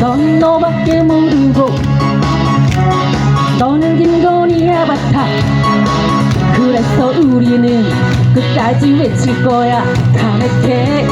넌 너밖에 모르고 너는 김건희 아바타. 그래서 우리는 끝까지 외칠 거야. 가메테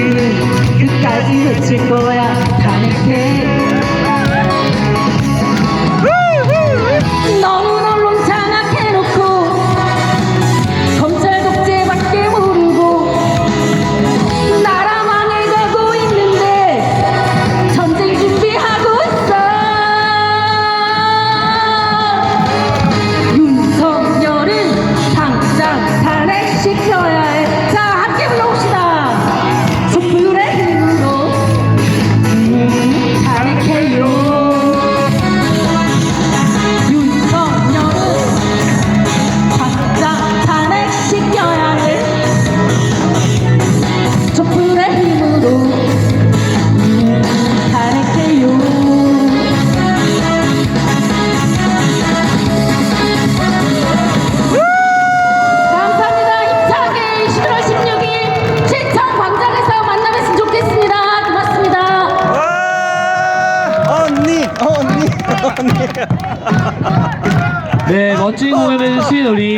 그는 끝까지 놓칠 거야. 단행해. 언니, 네, 멋진 공연을 해주신 우리